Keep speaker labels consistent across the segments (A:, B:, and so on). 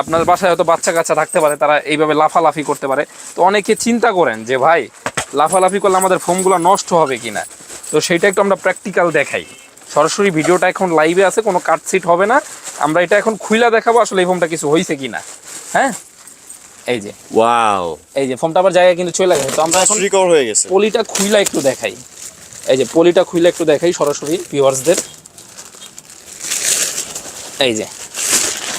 A: আপনার বাসায় হয়তো বাচ্চা কাচ্চা থাকতে পারে তারা এইভাবে লাফালাফি করতে পারে। তো অনেকে চিন্তা করেন যে ভাই লাফালাফি করলে আমাদের ফোমগুলো নষ্ট হবে কি না তো সেইটা একটু আমরা প্র্যাকটিক্যাল দেখাই। সরাসরি ভিডিওটা এখন লাইভে আছে কোনো কাটসিট হবে না। আমরা এটা এখন খুইলা দেখাবো আসলে এই ফোমটা কিছু হয়েছে কি না হ্যাঁ? এই যে।
B: ওয়াও
A: এই যে ফোমটা আবার জায়গায় কিন্তু চলে গেছে। তো আমরা এখন
B: রিকভার হয়ে গেছে।
A: পলিটা খুইলা একটু দেখাই। এই যে পলিটা খুইলা একটু দেখাই সরাসরি ভিউয়ার্সদের এই যে।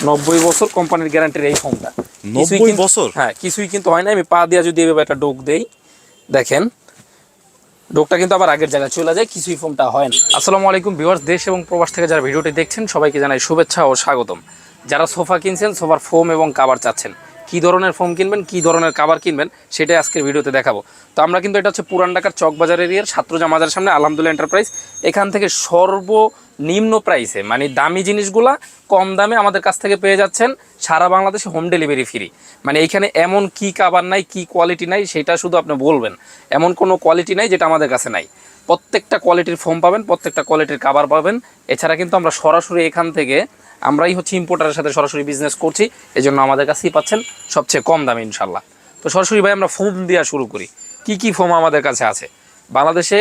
A: নব্বই বছর কোম্পানির গ্যারান্টির এই ফোনটা
B: 90 বছর?
A: হ্যাঁ কিছুই কিন্তু হয় না আমি পা দিয়া যদি এভাবে একটা ডোক দেই দেখেন। ডোকটা কিন্তু আবার আগের জায়গায় চলে যায় কিছুই ফোনটা হয় না। আসসালামু আলাইকুম ভিউয়ার্স দেশ এবং প্রবাস থেকে যারা ভিডিওটি দেখছেন সবাইকে জানাই শুভেচ্ছা ও স্বাগতম। যারা সোফা কিনছেন সোফার ফোম এবং কাভার চাচ্ছেন কি ধরনের ফোম কিনবেন কি ধরনের কাবার কিনবেন সেটাই আজকের ভিডিওতে দেখাবো। তো আমরা কিন্তু এটা হচ্ছে পুরান ঢাকার চকবাজার এরিয়ার ছাত্রজা মাজার সামনে আলহামদুলিল্লাহ এন্টারপ্রাইজ এখান থেকে সর্বনিম্ন প্রাইসে মানে দামি জিনিসগুলা কম দামে আমাদের কাছ থেকে পেয়ে যাচ্ছেন সারা বাংলাদেশে হোম ডেলিভারি ফ্রি মানে এইখানে এমন কি কাবার নাই, কি কোয়ালিটি নাই, সেটা শুধু আপনি বলবেন। এমন কোনো কোয়ালিটি নাই যেটা আমাদের কাছে নাই। প্রত্যেকটা কোয়ালিটির ফোম পাবেন, প্রত্যেকটা কোয়ালিটির কাবার পাবেন। এছাড়া কিন্তু আমরা সরাসরি এখান থেকে আমরাই হচ্ছে ইম্পোর্টারের সাথে সরাসরি বিজনেস করছি। এই জন্য আমাদের কাছেই পাচ্ছেন সবচেয়ে কম দামে ইনশাল্লাহ তো সরাসরি ভাই, আমরা ফোম দেওয়া শুরু করি। কি কি ফোম আমাদের কাছে আছে? বাংলাদেশে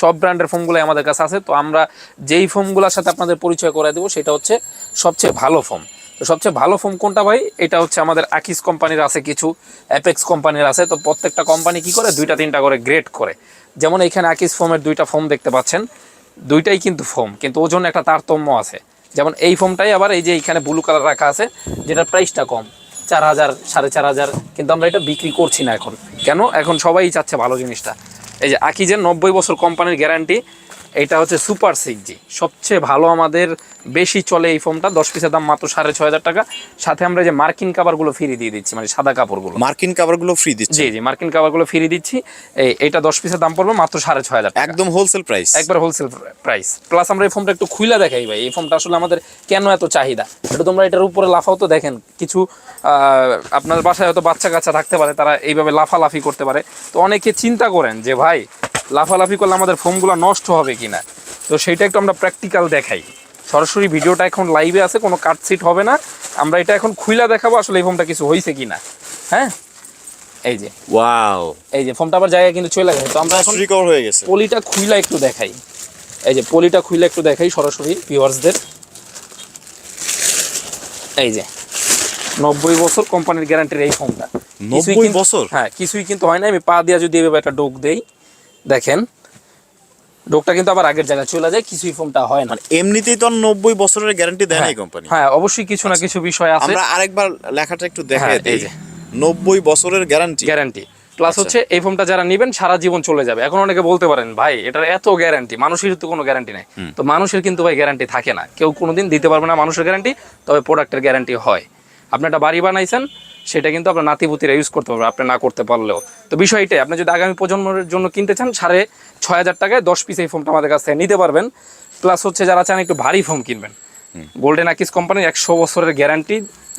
A: সব ব্র্যান্ডের ফোমগুলো আমাদের কাছে আছে। তো আমরা যেই ফোমগুলোর সাথে আপনাদের পরিচয় করে দেবো, সেটা হচ্ছে সবচেয়ে ভালো ফোম তো সবচেয়ে ভালো ফোম কোনটা ভাই? এটা হচ্ছে আমাদের আকিস কোম্পানির আছে কিছু অ্যাপেক্স কোম্পানির আছে। তো প্রত্যেকটা কোম্পানি কি করে? দুইটা, তিনটা করে গ্রেড করে। যেমন এখানে আকিস ফোমের দুইটা ফোম দেখতে পাচ্ছেন, দুইটাই কিন্তু ফোম, কিন্তু ওজন একটা তারতম্য আছে। যেমন এই ফোমটাই আবার এই যে এখানে ব্লু কালার রাখা আছে, যেটার প্রাইসটা কম, চার হাজার, সাড়ে চার হাজার, কিন্তু আমরা এটা বিক্রি করছি না এখন। কেন? এখন সবাই চাচ্ছে ভালো জিনিসটা। এই যে আকিজের নব্বই বছর কোম্পানির গ্যারান্টি এটা হচ্ছে সুপার সিক্স জি সবচেয়ে ভালো আমাদের বেশি চলে এই ফোমটা দশ পিসের দাম মাত্র সাড়ে ছয় হাজার টাকা। সাথে আমরা যে মার্কিন কাভারগুলো ফ্রি দিয়ে দিচ্ছি মানে সাদা কাপড়গুলো।
B: মার্কিন কাভারগুলো ফ্রি দিচ্ছি।
A: জি জি মার্কিন কাভারগুলো ফ্রি দিচ্ছি। এই এটা দশ পিসের দাম পড়বে মাত্র সাড়ে ছয় হাজার টাকা।
B: একদম হোলসেল প্রাইস
A: একবার হোলসেল প্রাইস প্লাস আমরা এই ফোনটা একটু খুইলা দেখাই ভাই। এই ফোনটা আসলে আমাদের কেন এত চাহিদা? এটা তোমরা এটার উপরে লাফাও তো দেখেন। কিছু আপনার বাসায় হয়তো বাচ্চা কাচ্চা থাকতে পারে তারা এইভাবে লাফালাফি করতে পারে। তো অনেকে চিন্তা করেন যে ভাই লাফালাফি করলে আমাদের ফোনগুলো নষ্ট হবে কিনা। তো সেইটা একটু আমরা প্র্যাকটিক্যাল দেখাই। সরাসরি ভিডিওটা এখন লাইভে আছে কোনো কাটসিট হবে না। আমরা এটা এখন খুইলা দেখাবো আসলে এই ফোনটা কিছু হয়েছে কিনা। হ্যাঁ? এই যে।
B: ওয়াও
A: এই যে ফোনটা আবার জায়গায় কিন্তু চলে গেছে। তো আমরা এখন
B: রিকভার হয়ে গেছে।
A: পলিটা খুইলা একটু দেখাই। এই যে পলিটা খুইলা একটু দেখাই সরাসরি ভিউয়ার্সদের এই যে নব্বই বছর কোম্পানির গ্যারান্টির এই ফোনটা কিছুই
B: 90
A: কিন্তু-
B: বছর?
A: হ্যাঁ কিছুই কিন্তু হয় না। আমি পা দিয়া যদি এভাবে একটা ডোক দেই দেখেন ডোকটা কিন্তু আবার আগের জায়গায় চলে যায় কিছুই ফোনটা হয় না।
B: মানে এমনিতেই তো নব্বই বছরের গ্যারান্টি দেয় এই কোম্পানি
A: হ্যাঁ অবশ্যই কিছু না কিছু বিষয় আছে।
B: আমরা আরেকবার লেখাটা একটু
A: হ্যাঁ,
B: দিই।
A: যে।
B: নব্বই বছরের গ্যারান্টি
A: গ্যারান্টি প্লাস
B: আচ্ছা।
A: হচ্ছে এই ফোনটা যারা নেবেন সারা জীবন চলে যাবে। এখন অনেকে বলতে পারেন ভাই এটার এত গ্যারান্টি মানুষের তো কোনো গ্যারান্টি নাই। তো মানুষের কিন্তু ভাই গ্যারান্টি থাকে না। কেউ কোনোদিন দিতে পারবে না মানুষের গ্যারান্টি তবে প্রোডাক্টের গ্যারান্টি হয়। আপনি একটা বাড়ি বানাইছেন সেটা কিন্তু আপনার নাতিপুতিরা ইউজ করতে পারবে আপনি না করতে পারলেও। তো বিষয় এটাই আপনি যদি আগামী প্রজন্মের জন্য কিনতে চান সাড়ে ছয় হাজার টাকায় দশ পিস এই ফোনটা আমাদের কাছ থেকে নিতে পারবেন। প্লাস হচ্ছে যারা চান একটু ভারী ফোন কিনবেন। গোল্ডেন আকিস কোম্পানির একশো বছরের গ্যারান্টি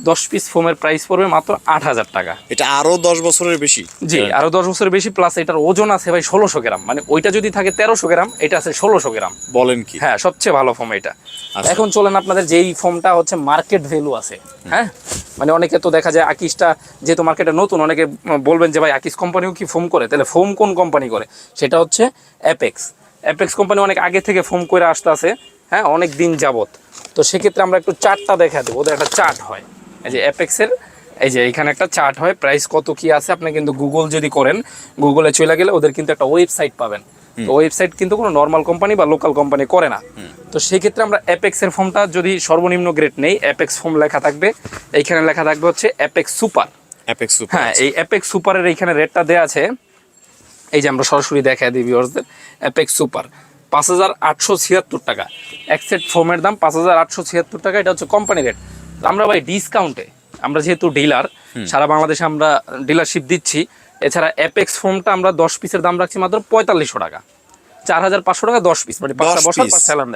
A: দশ পিস ফোমের প্রাইস পড়বে মাত্র আট হাজার টাকা।
B: এটা আরও দশ বছরের বেশি।
A: জি আরও দশ বছরের বেশি প্লাস এটার ওজন আছে ভাই ষোলোশো গ্রাম। মানে ওইটা যদি থাকে তেরোশো গ্রাম এটা আছে ষোলোশো গ্রাম।
B: বলেন কি?
A: হ্যাঁ সবচেয়ে ভালো ফোম এটা।
B: আচ্ছা।
A: এখন চলেন আপনাদের যেই ফোমটা হচ্ছে মার্কেট ভ্যালু আছে হ্যাঁ? মানে অনেকে তো দেখা যায় আকিসটা যেহেতু মার্কেটে নতুন অনেকে বলবেন যে ভাই আকিস কোম্পানিও কি ফোম করে? তাহলে ফোম কোন কোম্পানি করে? সেটা হচ্ছে অ্যাপেক্স অ্যাপেক্স কোম্পানি অনেক আগে থেকে ফোম করে আসতে আছে হ্যাঁ? অনেক দিন যাবত তো সেক্ষেত্রে আমরা একটু চার্টটা দেখা দেবো। ওদের একটা চার্ট হয়। এই যে অ্যাপেক্সের এই যে এখানে একটা চার্ট হয় প্রাইস কত কি আছে আপনি কিন্তু গুগল যদি করেন গুগলে চলে গেলে ওদের কিন্তু একটা ওয়েবসাইট পাবেন। তো ওয়েবসাইট কিন্তু কোনো নর্মাল কোম্পানি বা লোকাল কোম্পানি করে না। তো সেই ক্ষেত্রে আমরা অ্যাপেক্স এর ফর্মটা যদি সর্বনিম্ন গ্রেড নেই অ্যাপেক্স ফর্ম লেখা থাকবে এইখানে লেখা থাকবে হচ্ছে অ্যাপেক্স সুপার
B: অ্যাপেক্স সুপার
A: হ্যাঁ এই অ্যাপেক্স সুপারের এইখানে রেটটা দেওয়া আছে এই যে আমরা সরাসরি দেখা দিই ভিউয়ার্সদের অ্যাপেক্স সুপার পাঁচ হাজার আটশো ছিয়াত্তর টাকা। এক সেট ফোমের দাম পাঁচ হাজার আটশো ছিয়াত্তর টাকা এটা হচ্ছে কোম্পানি রেট আমরা ভাই ডিসকাউন্টে আমরা যেহেতু ডিলার সারা বাংলাদেশে আমরা ডিলারশিপ দিচ্ছি। এছাড়া অ্যাপেক্স ফোমটা আমরা দশ পিসের দাম রাখছি মাত্র পঁয়তাল্লিশশো টাকা। চার হাজার পাঁচশো টাকা দশ পিস মানে পাঁচটা বসার পাঁচ স্যালান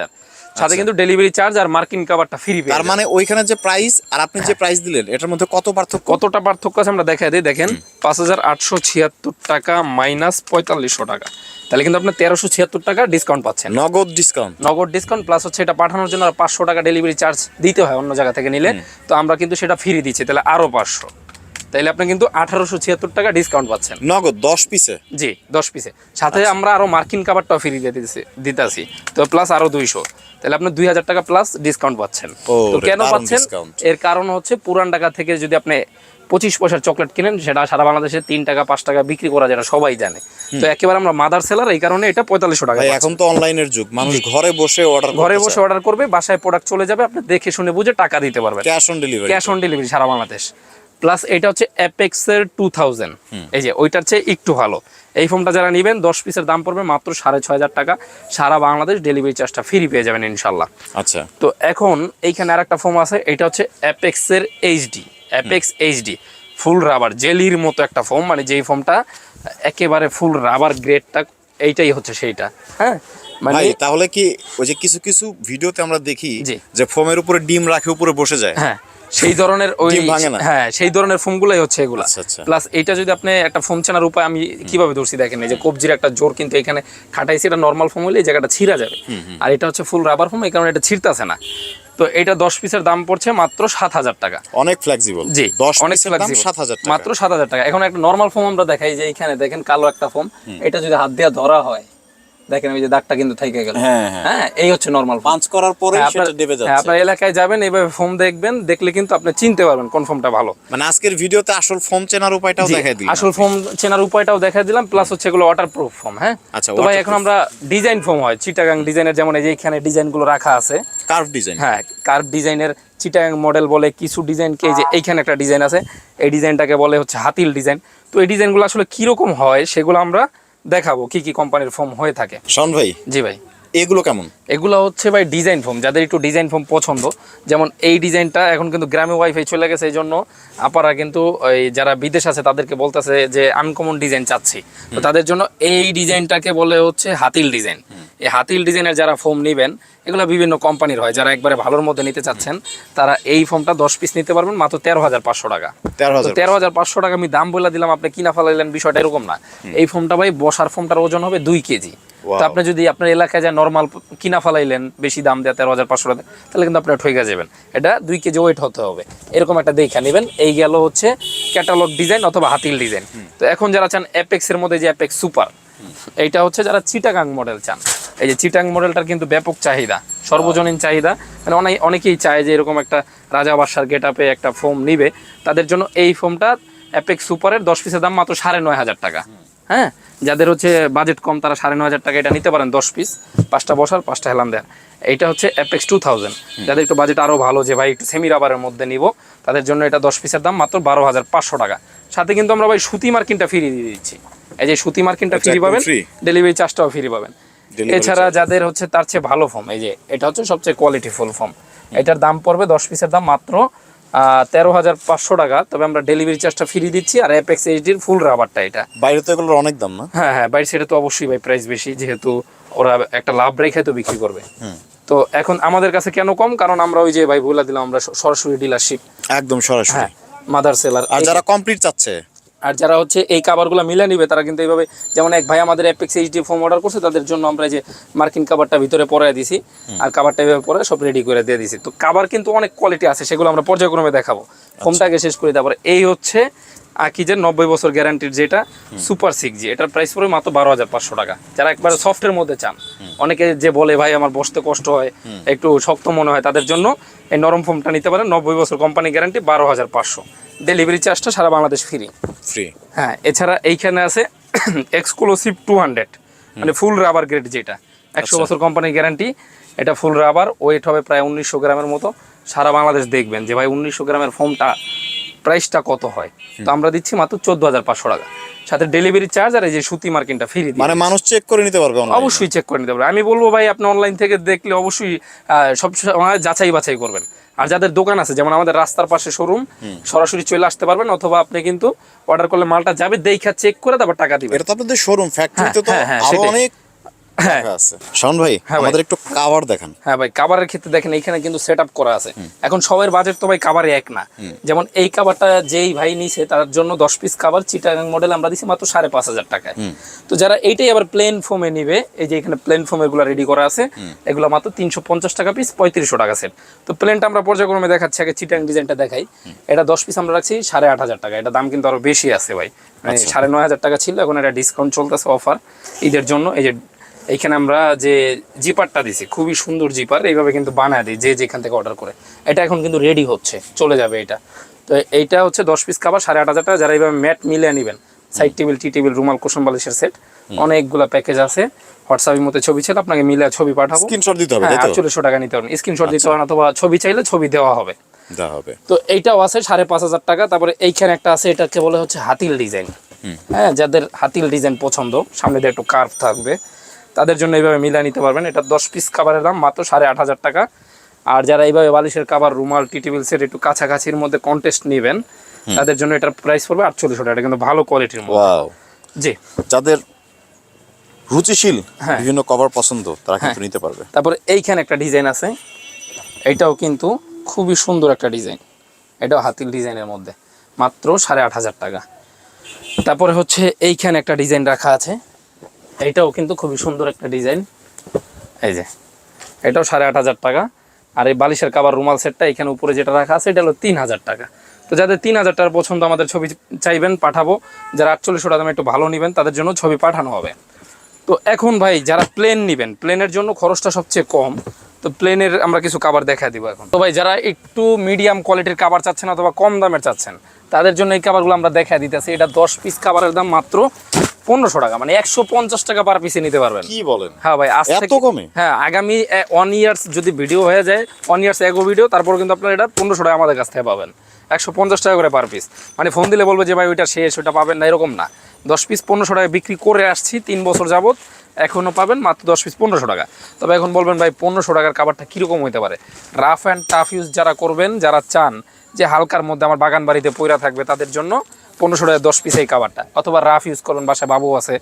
A: সাথে কিন্তু ডেলিভারি চার্জ আর মার্কিন কাভারটা ফ্রি
B: তার মানে ওইখানে যে প্রাইস আর আপনি যে প্রাইস দিলেন এটার মধ্যে কত পার্থক্য?
A: কতটা পার্থক্য আছে আমরা দেখাই দিই। দেখেন পাঁচ হাজার আটশো ছিয়াত্তর টাকা মাইনাস পঁয়তাল্লিশশো টাকা। তাহলে কিন্তু আপনি তেরোশো ছিয়াত্তর টাকা ডিসকাউন্ট পাচ্ছেন।
B: নগদ ডিসকাউন্ট
A: নগদ ডিসকাউন্ট প্লাস হচ্ছে এটা পাঠানোর জন্য আর পাঁচশো টাকা ডেলিভারি চার্জ দিতে হয় অন্য জায়গা থেকে নিলে। তো আমরা কিন্তু সেটা ফ্রি দিচ্ছি তাহলে আরও পাঁচশো। তাইলে আপনি কিন্তু আঠারোশো ছিয়াত্তর টাকা ডিসকাউন্ট পাচ্ছেন।
B: নগদ দশ পিসে
A: জি দশ পিসে সাথে আমরা আরও মার্কিন ফ্রি দিতেছি দিতেছি। তো প্লাস আরও দুইশো। তাহলে আপনি দুই হাজার টাকা প্লাস ডিসকাউন্ট পাচ্ছেন। তো কেন পাচ্ছেন? এর কারণ হচ্ছে পুরান টাকা থেকে যদি আপনি পঁচিশ পয়সার চকলেট কিনেন সেটা সারা বাংলাদেশে তিন টাকা পাঁচ টাকা বিক্রি করা যেটা সবাই জানে। তো একেবারে আমরা মাদার সেলার এই কারণে এটা পঁয়তাল্লিশশো টাকা
B: এখন তো অনলাইনের যুগ। মানুষ ঘরে বসে অর্ডার
A: ঘরে বসে অর্ডার করবে বাসায় প্রোডাক্ট চলে যাবে আপনি দেখে শুনে বুঝে টাকা দিতে পারবেন।
B: Cash on delivery
A: cash on delivery Sara Bangladesh. Plus এটা হচ্ছে অ্যাপেক্সের টু থাউজেন্ড এই যে ওইটার চেয়ে একটু ভালো। এই ফোনটা যারা নেবেন দশ পিসের দাম পড়বে মাত্র সাড়ে ছয় হাজার টাকা। সারা বাংলাদেশ ডেলিভারি চার্জটা ফ্রি পেয়ে যাবেন ইনশাল্লাহ।
B: আচ্ছা।
A: তো এখন এইখানে আর একটা ফোন আছে এটা হচ্ছে অ্যাপেক্সের HD Apex HD full rubber জেলির মতো একটা ফোম মানে যেই ফোমটা একেবারে ফুল রাবার গ্রেডটা এইটাই হচ্ছে সেইটা। হ্যাঁ? মানে
B: তাহলে কি ওই যে কিছু কিছু ভিডিওতে আমরা দেখি যে ফোমের উপরে ডিম রাখে উপরে বসে যায়?
A: হ্যাঁ। সেই ধরনের ওই? হ্যাঁ সেই ধরনের ফোমগুলোই হচ্ছে এগুলা।
B: আচ্ছা, আচ্ছা।
A: প্লাস এটা যদি আপনি একটা ফোম চেনার উপায় আমি কীভাবে ধরছি দেখেন এই যে কবজির একটা জোর কিন্তু এখানে খাটাইছি এটা নর্মাল ফোম হলে এই জায়গাটা ছিঁড়া যাবে। আর এটা হচ্ছে ফুল রাবার ফোম এই কারণে এটা ছিঁড়তেছে না। তো এটা দশ পিসের দাম পড়ছে মাত্র সাত হাজার টাকা।
B: অনেক ফ্লেক্সিবল
A: জি
B: দশ
A: অনেক flexible।
B: সাত হাজার
A: মাত্র সাত হাজার টাকা। এখন একটা নর্মাল ফোম আমরা দেখাই যে এখানে দেখেন কালো একটা ফোম। এটা যদি হাত দিয়ে ধরা হয় দেখেন ওই যে দাগটা কিন্তু থেকে গেল।
B: হ্যাঁ, হ্যাঁ।
A: হ্যাঁ এই হচ্ছে নর্মাল
B: পাঞ্চ করার পরে
A: হ্যাঁ,
B: সেটা
A: হ্যাঁ,
B: যাচ্ছে।
A: আপনার এলাকায় যাবেন এইভাবে ফোম দেখবেন দেখলে কিন্তু আপনি চিনতে পারবেন কোন ফোমটা ভালো।
B: মানে আজকের ভিডিওতে আসল ফোম চেনার উপায়টাও দেখাই দিই
A: আসল ফোম চেনার উপায়টাও দেখা দিলাম প্লাস হচ্ছে এগুলো ওয়াটার প্রুফ ফোম হ্যাঁ?
B: আচ্ছা,
A: তো ভাই এখন আমরা ডিজাইন ফোম হয় চিটাগাং ডিজাইনের যেমন এই যে এখানে ডিজাইনগুলো রাখা আছে।
B: কার্ভ ডিজাইন
A: হ্যাঁ কার্ভ ডিজাইনের চিটাগাং মডেল বলে কিছু ডিজাইনকে এই যে এইখানে একটা ডিজাইন আছে এই ডিজাইনটাকে বলে হচ্ছে হাতিল ডিজাইন তো এই ডিজাইনগুলো আসলে কীরকম হয় সেগুলো আমরা দেখাবো কি কি কোম্পানির ফোম হয়ে থাকে।
B: শন ভাই
A: জি ভাই।
B: এগুলো কেমন?
A: এগুলো হচ্ছে ভাই ডিজাইন ফোম যাদের একটু ডিজাইন ফোম পছন্দ। যেমন এই ডিজাইনটা এখন কিন্তু গ্রামে ওয়াইফাই চলে গেছে এই জন্য আপারা কিন্তু ওই যারা বিদেশ আছে তাদেরকে বলতেছে যে আনকমন ডিজাইন চাচ্ছি। তো তাদের জন্য এই ডিজাইনটাকে বলে হচ্ছে হাতিল ডিজাইন। এই হাতিল ডিজাইনের যারা ফোম নেবেন এগুলো বিভিন্ন কোম্পানির হয় যারা একবারে ভালোর মধ্যে নিতে চাচ্ছেন তারা এই ফোমটা দশ পিস নিতে পারবেন মাত্র তেরো হাজার পাঁচশো টাকা।
B: তেরো হাজার
A: পাঁচশো টাকা আমি দাম বলে দিলাম আপনি কিনা ফেলাইলেন বিষয়টা এরকম না। এই ফোমটা ভাই বসার ফোমটার ওজন হবে দুই কেজি। তো আপনি যদি আপনার এলাকায় যা নর্মাল কিনা ফেলাইলেন বেশি দাম দেয় তেরো হাজার পাঁচশো টাকা তাহলে কিন্তু আপনার ঠকে যাবেন। এটা দুই কেজি ওয়েট হতে হবে। এরকম একটা দেখা নেবেন এই গেল হচ্ছে ক্যাটালগ ডিজাইন অথবা হাতিল ডিজাইন তো এখন যারা চান অ্যাপেক্স এর মধ্যে যে অ্যাপেক্স সুপার এইটা হচ্ছে যারা চিটাগাং মডেল চান। এই যে চিটাং মডেলটার কিন্তু ব্যাপক চাহিদা সর্বজনীন চাহিদা। মানে অনেক অনেকেই চায় যে এরকম একটা রাজা বাসার গেট আপে একটা ফোম নিবে। তাদের জন্য এই ফোমটা অ্যাপেক্স সুপারের দশ পিসের দাম মাত্র সাড়ে নয় হাজার টাকা। হ্যাঁ? যাদের হচ্ছে বাজেট কম তারা সাড়ে নয় হাজার টাকা এটা নিতে পারেন দশ পিস পাঁচটা বসার পাঁচটা হেলান দেন। এইটা হচ্ছে অ্যাপেক্স টু থাউজেন্ড যাদের একটু বাজেট আরও ভালো যে ভাই একটু সেমি রাবারের মধ্যে নিব তাদের জন্য এটা দশ পিসের দাম মাত্র বারো হাজার পাঁচশো টাকা। সাথে কিন্তু আমরা ভাই সুতি মার্কিনটা ফ্রি দিয়ে দিচ্ছি। এই যে সুতি মার্কিনটা ফ্রি পাবেন? ডেলিভারি চার্জটাও ফ্রি পাবেন। এছাড়া যাদের হচ্ছে তার চেয়ে ভালো ফোম এই যে এটা হচ্ছে সবচেয়ে কোয়ালিটি ফুল ফোম এটার দাম পড়বে দশ পিসের দাম মাত্র তেরো হাজার পাঁচশো টাকা। তবে আমরা ডেলিভারি চার্জটা ফ্রি দিচ্ছি আর অ্যাপেক্স এইচডির ফুল রাবারটা এটা।
B: বাইরে তো এগুলোর অনেক দাম না?
A: হ্যাঁ হ্যাঁ বাইরে সেটা তো অবশ্যই ভাই প্রাইস বেশি যেহেতু ওরা একটা লাভ রেখে তো বিক্রি করবে। তো এখন আমাদের কাছে কেন কম? কারণ আমরা ওই যে ভাই বলে দিলাম আমরা সরাসরি ডিলারশিপ
B: একদম সরাসরি।
A: হ্যাঁ মাদার সেলার
B: আর যারা কমপ্লিট চাচ্ছে
A: আর যারা হচ্ছে এই কাভারগুলো মিলে নিবে তারা কিন্তু এইভাবে যেমন এক ভাই আমাদের অ্যাপেক্স এইচডি ফোম অর্ডার করছে তাদের জন্য আমরা যে মার্কিন কাভারটা ভিতরে পরে দিছি আর কাভারটা এভাবে পরে সব রেডি করে দিয়ে দিছি। তো কাভার কিন্তু অনেক কোয়ালিটি আছে সেগুলো আমরা পর্যায়ক্রমে দেখাবো। ফোমটাকে শেষ করে তারপরে এই হচ্ছে আকিজের নব্বই বছর গ্যারান্টির যেটা সুপার সিক্স জি এটার প্রাইস পড়বে মাত্র বারো হাজার পাঁচশো টাকা। যারা একবারে সফটের মধ্যে চান অনেকে যে বলে ভাই আমার বসতে কষ্ট হয় একটু শক্ত মনে হয় তাদের জন্য এই নরম ফোমটা নিতে পারেন। নব্বই বছর কোম্পানি গ্যারান্টি বারো হাজার পাঁচশো। ডেলিভারি চার্জটা সারা বাংলাদেশ ফ্রি
B: ফ্রি
A: হ্যাঁ এছাড়া এইখানে আছে এক্সক্লুসিভ টু হান্ড্রেড মানে ফুল রাবার গ্রেড যেটা। একশো বছর কোম্পানির গ্যারান্টি এটা ফুল রাবার ওয়েট হবে প্রায় উনিশশো গ্রামের মতো। সারা বাংলাদেশ দেখবেন যে ভাই উনিশশো গ্রামের ফোমটা প্রাইসটা কত হয়? তো আমরা দিচ্ছি মাত্র চোদ্দ হাজার পাঁচশো টাকা। সাথে ডেলিভারি চার্জ আর এই যে সুতি মার্কিনটা ফ্রি
B: মানে মানুষ চেক করে নিতে পারবে
A: অবশ্যই চেক করে নিতে পারবে। আমি বলব ভাই আপনি অনলাইন থেকে দেখলে অবশ্যই সব সময় যাচাই বাছাই করবেন। আর যাদের দোকান আছে যেমন আমাদের রাস্তার পাশে শোরুম সরাসরি চলে আসতে পারবেন অথবা আপনি কিন্তু অর্ডার করলে মালটা যাবে দেখা চেক করে তারপর টাকা দিবে
B: এটা তো আপনাদের শোরুম ফ্যাক্টরিতে তো
A: হ্যাঁ, হ্যাঁ, আরও
B: অনেক
A: হ্যাঁ।
B: রাখা আছে। শাওন ভাই
A: হ্যাঁ
B: আমাদের একটু কাভার দেখান।
A: হ্যাঁ ভাই কাভারের ক্ষেত্রে দেখেন এইখানে কিন্তু সেট করা আছে। এখন সবার বাজেট তো ভাই কাভারে এক না। যেমন এই কাভারটা যেই ভাই নিছে তার জন্য দশ পিস কাভার চিটাগাং মডেল আমরা দিছি মাত্র সাড়ে পাঁচ হাজার টাকায়। তো যারা এইটাই আবার প্লেন ফোমে নিবে এই যে এখানে প্লেন ফোম এগুলো রেডি করা আছে এগুলো মাত্র তিনশো পঞ্চাশ টাকা পিস পঁয়ত্রিশশো টাকা সেট তো প্লেনটা আমরা পর্যায়ক্রমে দেখাচ্ছি আগে চিটাং ডিজাইনটা দেখাই। এটা দশ পিস আমরা রাখছি সাড়ে আট হাজার টাকা। এটা দাম কিন্তু আরও বেশি আছে ভাই। মানে সাড়ে নয় হাজার টাকা ছিল এখন এটা ডিসকাউন্ট চলতেছে অফার ঈদের জন্য এই যে এইখানে আমরা যে জিপারটা দিছি খুবই সুন্দর জিপার এইভাবে কিন্তু বানায় দিই যে যেখান থেকে অর্ডার করে। এটা এখন কিন্তু রেডি হচ্ছে চলে যাবে এটা। তো এইটা হচ্ছে দশ পিস খাবার সাড়ে আট হাজার টাকা যারা এইভাবে ম্যাট মিলিয়ে নেবেন। সাইড টেবিল টি টেবিল রুমাল কুসুম বালিশের সেট অনেকগুলো প্যাকেজ আছে। হোয়াটসঅ্যাপের মধ্যে ছবি ছিল আপনাকে মিলে ছবি পাঠাবো।
B: স্ক্রিনশট দিতে হবে
A: হ্যাঁ আটচল্লিশশো টাকা নিতে পারবেন স্ক্রিনশট দিতে পারেন অথবা ছবি চাইলে ছবি দেওয়া হবে।
B: হবে।
A: তো এইটাও আছে সাড়ে পাঁচ হাজার টাকা। তারপরে এইখানে একটা আছে এটাকে বলে হচ্ছে হাতিল ডিজাইন। হ্যাঁ যাদের হাতিল ডিজাইন পছন্দ সামনে দিয়ে একটু কার্ভ থাকবে। তাদের জন্য এইভাবে মিলিয়ে নিতে পারবেন। এটা দশ পিস খাবারের দাম মাত্র সাড়ে আট হাজার টাকা। আর যারা এইভাবে বালিশের কাবার রুমাল টি টেবিল সেট একটু কাছাকাছির মধ্যে কন্টেস্ট নেবেন তাদের জন্য এটার প্রাইস পড়বে আটচল্লিশশো টাকা। কিন্তু ভালো কোয়ালিটির জি।
B: যাদের রুচিশীল
A: হ্যাঁ।
B: বিভিন্ন কভার পছন্দ তারা কিন্তু নিতে পারবে।
A: তারপরে এইখানে একটা ডিজাইন আছে। এটাও কিন্তু খুবই সুন্দর একটা ডিজাইন এটাও হাতিল ডিজাইনের মধ্যে। মাত্র সাড়ে আট হাজার টাকা। তারপরে হচ্ছে এইখানে একটা ডিজাইন রাখা আছে। এইটাও কিন্তু খুবই সুন্দর একটা ডিজাইন। এই যে, এটাও সাড়ে আট হাজার টাকা। আর এই বালিশের কাবার রুমাল সেটটা এখানে উপরে যেটা রাখা আছে, এটা হলো তিন হাজার টাকা। তো যাদের তিন হাজার টাকার পছন্দ আমাদের ছবি চাইবেন, পাঠাবো। যারা আটচল্লিশশো টাকা দামে একটু ভালো নেবেন, তাদের জন্য ছবি পাঠানো হবে। তো এখন ভাই, যারা প্লেন নেবেন প্লেনের জন্য খরচটা সবচেয়ে কম। তো প্লেনের আমরা কিছু কাবার দেখা দিব এখন। তো ভাই, যারা একটু মিডিয়াম কোয়ালিটির কাবার চাচ্ছেন অথবা কম দামের চাচ্ছেন তাদের জন্য এই খাবারগুলো আমরা দেখা দিতেছি। এটা দশ পিস খাবারের দাম মাত্র পনেরোশো টাকা। মানে একশো পঞ্চাশ টাকা পার পিসে নিতে পারবেন।
B: কি বলেন?
A: হ্যাঁ ভাই আজ
B: এত
A: থেকে
B: কমে?
A: হ্যাঁ আগামী ওয়ান ইয়ার্স যদি ভিডিও হয়ে যায় ওয়ান ইয়ার্স এগো ভিডিও তারপর কিন্তু আপনারা এটা পনেরোশো টাকা আমাদের কাছ থেকে পাবেন। একশো পঞ্চাশ টাকা করে পার পিস মানে ফোন দিলে বলব যে ভাই ওইটা শেষ ওইটা পাবেন না। এরকম না। দশ পিস পনেরোশো টাকা বিক্রি করে আসছি তিন বছর যাবত এখনও পাবেন মাত্র দশ পিস পনেরোশো টাকা। তবে এখন বলবেন ভাই পনেরোশো টাকার কাবারটা কীরকম হইতে পারে? রাফ অ্যান্ড টাফ ইউজ যারা করবেন যারা চান যে হালকার মধ্যে আমার বাগান বাড়িতে পইরা থাকবে তাদের জন্য পনেরোশো টাকা দশ পিস এই কাবারটা অথবা রাফ ইউজ করবেন বাসায় বাবু আছে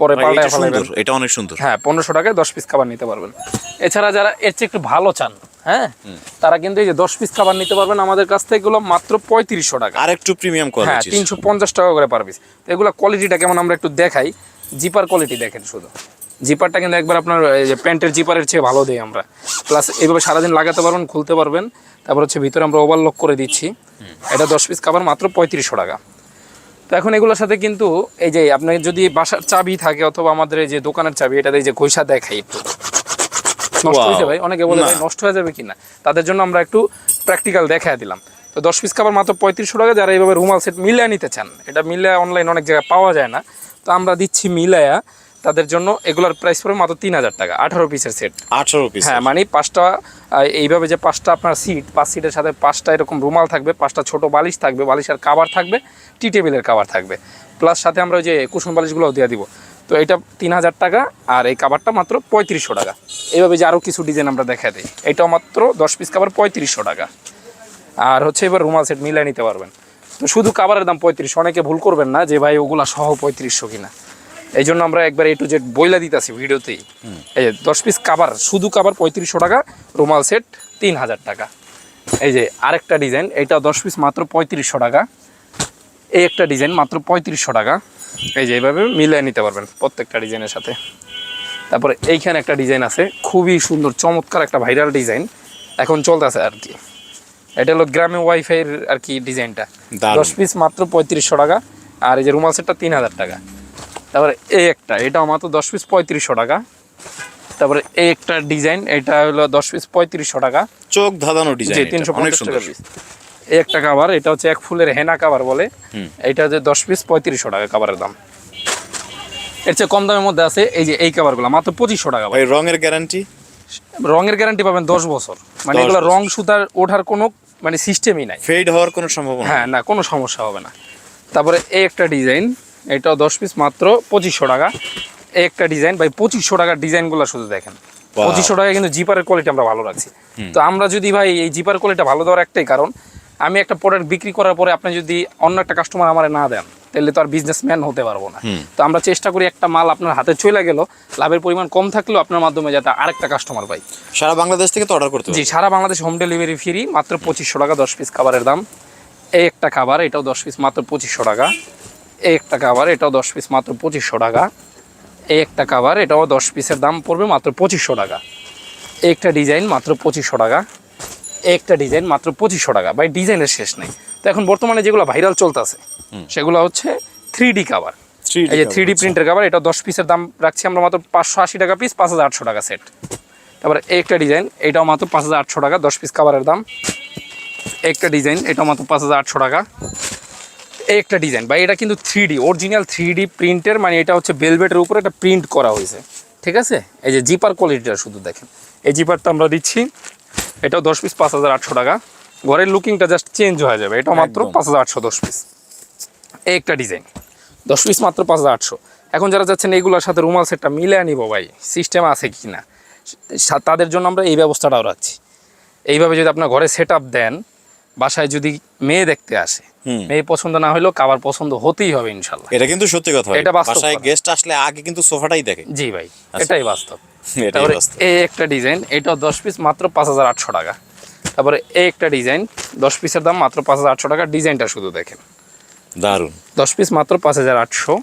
A: পরে পাল্টায়
B: এটা অনেক সুন্দর।
A: হ্যাঁ পনেরোশো টাকায় দশ পিস কাবার নিতে পারবেন। এছাড়া যারা এর চেয়ে একটু ভালো চান হ্যাঁ? তারা কিন্তু এই যে দশ পিস খাবার নিতে পারবেন আমাদের কাছ থেকে এগুলো মাত্র পঁয়ত্রিশশো টাকা।
B: আর একটু প্রিমিয়াম
A: হ্যাঁ তিনশো পঞ্চাশ টাকা করে পার পিস এগুলো কোয়ালিটিটা কেমন আমরা একটু দেখাই। জিপার কোয়ালিটি দেখেন শুধু। জিপারটা কিন্তু একবার আপনার যে প্যান্টের জিপারের চেয়ে ভালো দেই আমরা। প্লাস এইভাবে সারাদিন লাগাতে পারবেন খুলতে পারবেন। তারপর হচ্ছে ভিতরে আমরা ওভারলক করে দিচ্ছি। এটা দশ পিস খাবার মাত্র পঁয়ত্রিশশো টাকা। তো এখন এগুলোর সাথে কিন্তু এই যে আপনার যদি বাসার চাবি থাকে অথবা আমাদের এই যে দোকানের চাবি এটা এই যে ঘষা দেখাই একটু। নষ্ট ভাই অনেকে বলে ভাই নষ্ট হয়ে যাবে কিনা? তাদের জন্য আমরা একটু প্র্যাকটিক্যাল দেখায় দিলাম। তো দশ পিস মাত্র পঁয়ত্রিশশো টাকা যারা এইভাবে রুমাল সেট মিলিয়ে নিতে চান এটা মিলিয়ে অনলাইন অনেক জায়গায় পাওয়া যায় না তো আমরা দিচ্ছি মিলায়া তাদের জন্য এগুলোর প্রাইস পড়বে মাত্র তিন হাজার টাকা আঠারো পিসের সেট
B: আঠারো পিস
A: হ্যাঁ মানে পাঁচটা এইভাবে যে পাঁচটা আপনার সিট পাঁচ সিটের সাথে পাঁচটা এরকম রুমাল থাকবে পাঁচটা ছোট বালিশ থাকবে বালিশের কাবার থাকবে টি টেবিলের কাবার থাকবে। প্লাস সাথে আমরা ওই যে কুশন বালিশগুলোও দিয়ে দিব। তো এটা তিন হাজার টাকা আর এই কাবারটা মাত্র পঁয়ত্রিশশো টাকা। এইভাবে যে আরও কিছু ডিজাইন আমরা দেখা দিই। এটাও মাত্র দশ পিস কাবার পঁয়ত্রিশশো টাকা। আর হচ্ছে এবার রুমাল সেট মিলিয়ে নিতে পারবেন। তো শুধু কাবারের দাম পঁয়ত্রিশশো অনেকে ভুল করবেন না যে ভাই ওগুলা সহ পঁয়ত্রিশশো কিনা। এই জন্য আমরা একবার এ টু জেড বইলা দিতেছি ভিডিওতেই। এই যে দশ পিস কাবার শুধু কাবার পঁয়ত্রিশশো টাকা রুমাল সেট তিন হাজার টাকা। এই যে আরেকটা ডিজাইন এটা দশ পিস মাত্র পঁয়ত্রিশশো টাকা। এই একটা ডিজাইন মাত্র পঁয়ত্রিশশো টাকা। এই যে এইভাবে মিলিয়ে নিতে পারবেন প্রত্যেকটা ডিজাইনের সাথে। তারপরে এইখানে একটা ডিজাইন আছে খুবই সুন্দর চমৎকার একটা ভাইরাল ডিজাইন। এখন চলতেছে আর কি। এটা হলো গ্রামে ওয়াইফাইয়ের আর কি ডিজাইনটা। দশ পিস মাত্র পঁয়ত্রিশশো টাকা আর এই যে রুমাল সেটটা তিন হাজার টাকা। তারপরে এই একটা এটাও মাত্র দশ পিস পঁয়ত্রিশশো টাকা। তারপরে এই একটা ডিজাইন এটা হলো দশ পিস পঁয়ত্রিশশো টাকা।
B: চোখ ধাঁধানো ডিজাইন
A: তিনশো পঞ্চাশ টাকা পিস এই একটা কাবার এটা হচ্ছে এক ফুলের হেনা কাবার বলে। এইটা হচ্ছে দশ পিস পঁয়ত্রিশশো টাকা কাবারের দাম। এর চেয়ে কম দামের মধ্যে আছে এই যে এই কাবারগুলো মাত্র পঁচিশশো টাকা ভাই।
B: ভাই রঙের গ্যারান্টি
A: রঙের গ্যারান্টি পাবেন দশ বছর। মানে এগুলো রং সুতার ওঠার কোনো মানে সিস্টেমই নাই।
B: ফেড হওয়ার কোনো সম্ভাবনা
A: হ্যাঁ না কোনো সমস্যা হবে না। তারপরে এই একটা ডিজাইন এটাও দশ পিস মাত্র পঁচিশশো টাকা। এই একটা ডিজাইন ভাই পঁচিশশো টাকার ডিজাইনগুলো শুধু দেখেন। পঁচিশশো টাকা কিন্তু জিপারের কোয়ালিটি আমরা ভালো রাখছি। তো আমরা যদি ভাই এই জিপার কোয়ালিটি ভালো দেওয়ার একটাই কারণ আমি একটা প্রোডাক্ট বিক্রি করার পরে আপনি যদি অন্য একটা কাস্টমার আমার না দেন তাহলে তো আর বিজনেসম্যান হতে পারব না। তো আমরা চেষ্টা করি একটা মাল আপনার হাতে চলে গেল লাভের পরিমাণ কম থাকলেও আপনার মাধ্যমে যাতে আরেকটা কাস্টমার পাই।
B: সারা বাংলাদেশ থেকে তো অর্ডার করতে
A: জি সারা বাংলাদেশ হোম ডেলিভারি ফ্রি মাত্র পঁচিশশো টাকা দশ পিস খাবারের দাম। এই একটা খাবার এটাও দশ পিস মাত্র পঁচিশশো টাকা। এই একটা খাবার এটাও দশ পিস মাত্র পঁচিশশো টাকা। এই একটা খাবার এটাও দশ পিসের দাম পড়বে মাত্র পঁচিশশো টাকা। এই একটা ডিজাইন মাত্র পঁচিশশো টাকা। একটা ডিজাইন মাত্র পঁচিশশো টাকা ভাই ডিজাইনের শেষ নেই। তো এখন বর্তমানে যেগুলো ভাইরাল চলতেছে সেগুলো হচ্ছে থ্রি ডি কাভার
B: 3D
A: এই যে থ্রি ডি। প্রিন্টের কাভার এটা দশ পিসের দাম রাখছি আমরা মাত্র পাঁচশো আশি টাকা পিস পাঁচ হাজার আটশো টাকা সেট তারপরে একটা ডিজাইন এটাও মাত্র পাঁচ হাজার আটশো টাকা দশ পিস কাভারের দাম। একটা ডিজাইন এটাও মাত্র পাঁচ হাজার আটশো টাকা। একটা ডিজাইন বা এটা কিন্তু three D original three D প্রিন্টের মানে এটা হচ্ছে বেলভেটের উপরে একটা প্রিন্ট করা হয়েছে। ঠিক আছে? এই যে জিপার কোয়ালিটিটা শুধু দেখেন। এই জিপারটা আমরা দিচ্ছি এটাও দশ পিস পাঁচ হাজার আটশো টাকা। ঘরের লুকিংটা জাস্ট চেঞ্জ হয়ে যাবে। এটাও মাত্র পাঁচ হাজার আটশো দশ পিস এই একটা ডিজাইন দশ পিস মাত্র পাঁচ হাজার আটশো। এখন যারা যাচ্ছেন এইগুলোর সাথে রুমাল সেটটা মিলে আনিব ভাই। সিস্টেম আছে কি না তাদের জন্য আমরা এই ব্যবস্থাটাও রাখছি। এইভাবে যদি আপনার ঘরে সেট দেন বাসায় যদি মেয়ে দেখতে আসে মেয়ে পছন্দ না হলেও কাবার পছন্দ হতেই হবে ইনশাল্লাহ।
B: এটা কিন্তু সত্যি কথা।
A: এটা
B: বাসায় গেস্ট আসলে আগে কিন্তু সোফাটাই দেখে।
A: জি ভাই
B: আচ্ছা।
A: এটাই বাস্তব। এই একটা ডিজাইন এটাও দশ পিস মাত্র পাঁচ হাজার আটশো টাকা। তারপরে এই একটা ডিজাইন দশ পিসের দাম মাত্র পাঁচ হাজার আটশো টাকা ডিজাইনটা শুধু দেখেন।
B: দারুণ
A: দশ পিস মাত্র পাঁচ হাজার আটশো।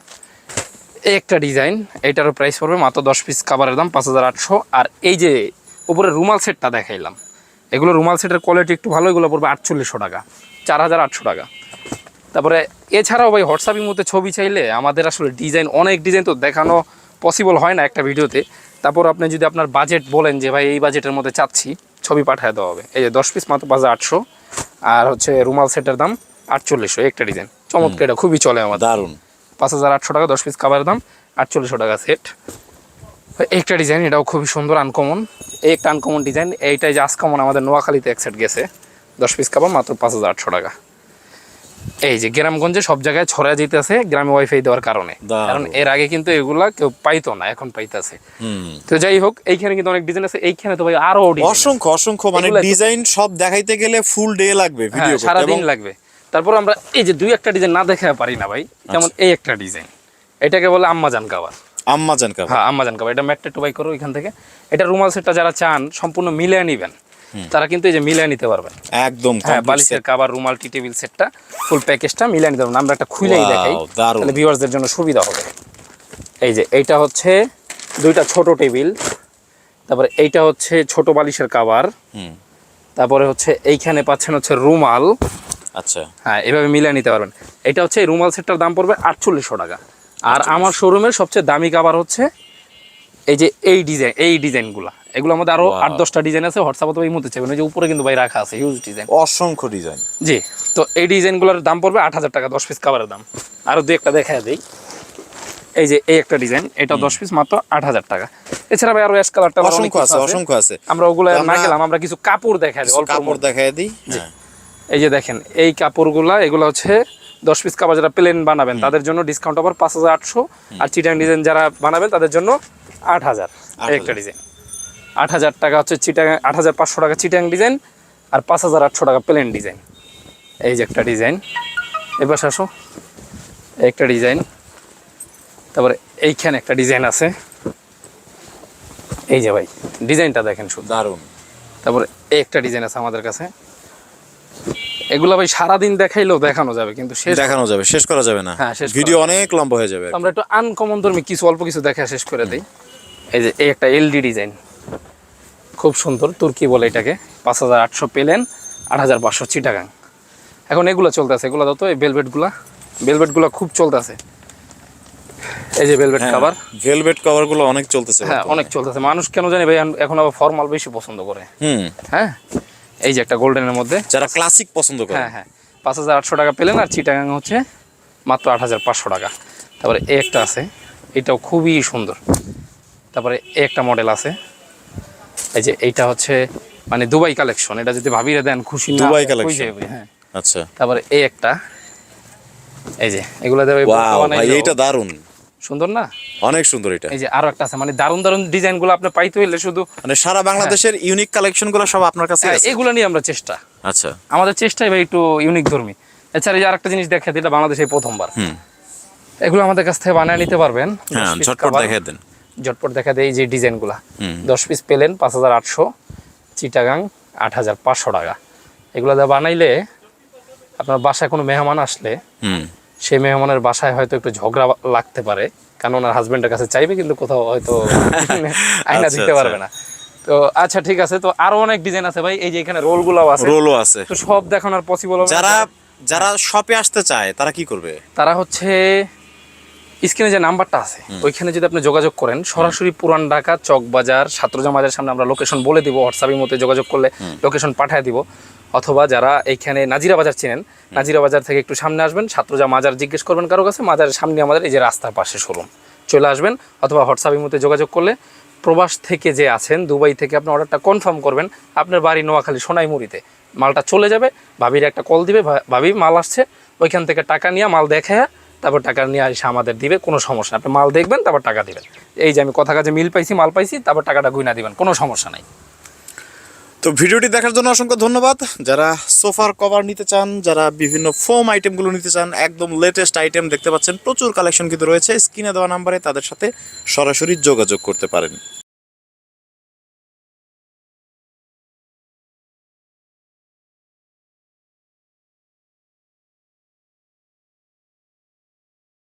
A: এই একটা ডিজাইন এটারও প্রাইস পড়বে মাত্র দশ পিস কাবারের দাম পাঁচ হাজার আটশো। আর এই যে উপরে রুমাল সেটটা দেখাইলাম এগুলো রুমাল সেটের কোয়ালিটি একটু ভালো এগুলো পড়বে আটচল্লিশশো টাকা চার হাজার আটশো টাকা। তারপরে এছাড়াও ভাই হোয়াটসঅ্যাপের মধ্যে ছবি চাইলে আমাদের আসলে ডিজাইন অনেক ডিজাইন তো দেখানো পসিবল হয় না একটা ভিডিওতে। তারপর আপনি যদি আপনার বাজেট বলেন যে ভাই এই বাজেটের মধ্যে চাচ্ছি ছবি পাঠায় দেওয়া হবে। এই যে দশ পিস মাত্র বাজার আটশো আর হচ্ছে রুমাল সেটের দাম আটচল্লিশশো একটা ডিজাইন চমৎকার এটা খুবই চলে আমার
B: দারুণ
A: পাঁচ হাজার আটশো টাকা দশ পিস কাবারের দাম আটচল্লিশশো টাকা সেট একটা ডিজাইন এটাও খুবই সুন্দর আনকমন এই একটা আনকমন ডিজাইন এইটাই যে আসকমন আমাদের নোয়াখালীতে এক সেট গেছে। দশ পিস কাবার মাত্র পাঁচ হাজার আটশো টাকা। এই যে গ্রামগঞ্জে সব জায়গায় ছড়া যেতেছে গ্রামে ওয়াইফাই দেওয়ার কারণে। কারণ এর আগে কিন্তু এগুলা কেউ পাইতো না এখন পাইতেছে। তো যাই হোক এইখানে কিন্তু অনেক ডিজাইন আছে এইখানে তো ভাই আরও
B: অসংখ্য অসংখ্য মানে ডিজাইন সব দেখাইতে গেলে ফুল ডে লাগবে ভিডিও
A: সারাদিন লাগবে। তারপর আমরা এই যে দুই একটা ডিজাইন না দেখা পারি না ভাই যেমন
B: আচ্ছা।
A: এই একটা ডিজাইন এটাকে বলে আম্মাজান কাবার
B: আম্মা জান
A: হ্যাঁ আম্মাজান এটা ম্যাটটা টুবাই করো এখান থেকে। এটা রুমাল সেটটা যারা চান সম্পূর্ণ মিলিয়ে নিবেন। তারা কিন্তু এই যে মিলিয়ে নিতে পারবেন।
B: একদম
A: হ্যাঁ বালিশের। কাবার রুমাল টি টেবিল সেটটা ফুল প্যাকেজটা মিলিয়ে নিতে পারবেন। আমরা একটা খুলেই দেখাই। তাহলে ভিউয়ার্সদের জন্য সুবিধা হবে। এই যে এইটা হচ্ছে দুইটা ছোট টেবিল। তারপরে এইটা হচ্ছে ছোট বালিশের কাবার।
B: হুম।
A: তারপরে হচ্ছে এইখানে পাচ্ছেন হচ্ছে রুমাল।
B: আচ্ছা।
A: হ্যাঁ এভাবে মিলিয়ে নিতে পারবেন। এটা হচ্ছে রুমাল সেটটার দাম পড়বে আটচল্লিশশো টাকা। আর আমার শোরুমের সবচেয়ে দামি কাবার হচ্ছে এই যে এই ডিজাইন এই ডিজাইনগুলো এগুলোর মধ্যে
B: আরও
A: আট দশটা ডিজাইন আছে হোয়াটসঅ্যাপে তো এই মধ্যে চাইবেন যে উপরে কিন্তু ভাই রাখা আছে হিউজ ডিজাইন
B: অসংখ্য ডিজাইন
A: জি তো এই ডিজাইনগুলোর দাম পড়বে আট হাজার টাকা দশ পিস কাবারের দাম। আরও দু একটা দেখা দিই। এই যে এই একটা ডিজাইন এটা দশ পিস মাত্র আট হাজার টাকা। এছাড়া ভাই আরও অ্যাশ কালারটা
B: অসংখ্য আছে অসংখ্য আছে।
A: আমরা ওগুলো না গেলাম আমরা কিছু কাপড় দেখা দিই অল্প
B: কাপড় দেখাই দিই।
A: এই যে দেখেন এই কাপড়গুলা এগুলো হচ্ছে দশ পিস কাপড় যারা প্লেন বানাবেন তাদের জন্য ডিসকাউন্ট অফার পাঁচ হাজার আটশো। আর চিটাং ডিজাইন যারা বানাবেন তাদের জন্য আট হাজার। একটা ডিজাইন আট হাজার টাকা হচ্ছে চিটাং আট হাজার পাঁচশো টাকা চিটাং ডিজাইন আর পাঁচ হাজার আটশো টাকা প্লেন ডিজাইন এই যে একটা ডিজাইন এবার আসো। একটা ডিজাইন তারপরে এইখানে একটা ডিজাইন আছে। এই যে ভাই ডিজাইনটা দেখেন শুধু।
B: দারুণ
A: তারপরে এই একটা ডিজাইন আছে আমাদের কাছে। এগুলো ভাই সারাদিন দেখাইলেও দেখানো যাবে কিন্তু শেষ
B: দেখানো যাবে শেষ করা যাবে না।
A: হ্যাঁ,
B: ভিডিও অনেক লম্বা হয়ে যাবে।
A: আমরা একটু আনকমন ধর্মী কিছু অল্প কিছু দেখা শেষ করে দিই। এই যে এই একটা এলডি ডিজাইন খুব সুন্দর তুর্কি বলে এটাকে। পাঁচ হাজার আটশো পেলেন আট হাজার পাঁচশো চিটাগাং। এখন এগুলো চলতেছে এগুলো তো এই বেলভেটগুলা বেলভেটগুলো খুব চলতেছে। এই যে
B: ভেলভেট কভারগুলো অনেক চলতেছে
A: হ্যাঁ অনেক চলতেছে। মানুষ কেন জানি ভাই এখন আবার ফর্মাল বেশি পছন্দ করে।
B: হুম।
A: হ্যাঁ? এই যে একটা গোল্ডেনের মধ্যে।
B: যারা ক্লাসিক পছন্দ করে।
A: হ্যাঁ হ্যাঁ। পাঁচ হাজার আটশো টাকা পেলেন আর চিটাগাং হচ্ছে মাত্র আট হাজার পাঁচশো টাকা। তারপরে এ একটা আছে। এটাও খুবই সুন্দর। তারপরে এ একটা মডেল আছে। এই যে এইটা হচ্ছে মানে দুবাই কালেকশন। এটা যদি ভাবিয়ে দেন খুশি না
B: দুবাই।
A: যাবে, হ্যাঁ।
B: আচ্ছা।
A: তারপরে এই একটা। এই যে এগুলো দেবে
B: এইটা দারুণ
A: সুন্দর না?
B: অনেক সুন্দর এটা।
A: এই যে আরও একটা আছে মানে দারুণ দারুণ ডিজাইনগুলো আপনি পাইতে হইলে শুধু
B: মানে সারা বাংলাদেশের ইউনিক কালেকশনগুলো সব আপনার কাছে
A: হ্যাঁ,
B: আছে।
A: এগুলো নিয়ে আমরা চেষ্টা।
B: আচ্ছা।
A: আমাদের চেষ্টাই ভাই একটু ইউনিক ধর্মী। এছাড়া এই যে আরেকটা জিনিস দেখা এটা বাংলাদেশে প্রথমবার। এগুলো আমাদের কাছ থেকে বানিয়ে নিতে পারবেন।
B: হ্যাঁ
A: 10
B: ঝটপট। দেখে দেন।
A: ঝটপট দেখা দেয় এই যে ডিজাইনগুলা।
B: হুম।
A: দশ পিস পেলেন পাঁচ হাজার আটশো চিটাগাং আট হাজার পাঁচশো টাকা। এগুলো বানাইলে আপনার বাসায় কোনো মেহমান আসলে
B: হুম।
A: সেই মেহমানের বাসায় হয়তো একটু ঝগড়া লাগতে পারে কারণ ওনার হাজবেন্ডের কাছে চাইবে কিন্তু কোথাও হয়তো আয়না
B: আচ্ছা,
A: দিতে
B: আচ্ছা।
A: পারবে না। তো আচ্ছা ঠিক আছে। তো আরও অনেক ডিজাইন আছে ভাই। এই যে এখানে রোলগুলোও আছে।
B: রোলও আছে।
A: তো সব দেখানোর পসিবল হবে
B: যারা যারা শপে আসতে চায় তারা কি করবে?
A: তারা হচ্ছে স্ক্রিনে যে নাম্বারটা আছে ওইখানে যদি আপনি যোগাযোগ করেন সরাসরি পুরান ঢাকা চকবাজার ছাত্রজা মাজার সামনে আমরা লোকেশন বলে দিব হোয়াটসঅ্যাপের মধ্যে যোগাযোগ করলে লোকেশন পাঠিয়ে দিব। অথবা যারা এইখানে নাজিরা বাজার চিনেন নাজিরা বাজার থেকে একটু সামনে আসবেন ছাত্রজা মাজার জিজ্ঞেস করবেন কারও কাছে মাজারের সামনে আমাদের এই যে রাস্তার পাশে শোরুম। চলে আসবেন অথবা হোয়াটসঅ্যাপের মধ্যে যোগাযোগ করলে প্রবাস থেকে যে আছেন দুবাই থেকে আপনি অর্ডারটা কনফার্ম করবেন আপনার বাড়ি নোয়াখালী সোনাইমুড়িতে। মালটা চলে যাবে ভাবির একটা কল দিবে ভাবি মাল আসছে ওইখান থেকে টাকা নিয়ে মাল দেখে তারপর টাকা নিয়ে এসে আমাদের দিবে কোনো সমস্যা নেই। আপনি মাল দেখবেন তারপর টাকা দিবেন। এই যে আমি কথা কাজে মিল পাইছি মাল পাইছি তারপর টাকাটা গুইনা দিবেন কোনো সমস্যা নাই।
B: তো ভিডিওটি দেখার জন্য অসংখ্য ধন্যবাদ। যারা সোফার কভার নিতে চান, যারা বিভিন্ন ফোম আইটেমগুলো নিতে চান, একদম লেটেস্ট আইটেম দেখতে পাচ্ছেন, প্রচুর কালেকশন কিন্তু রয়েছে। স্ক্রিনে দেওয়া নাম্বারে তাদের সাথে সরাসরি যোগাযোগ করতে পারেন।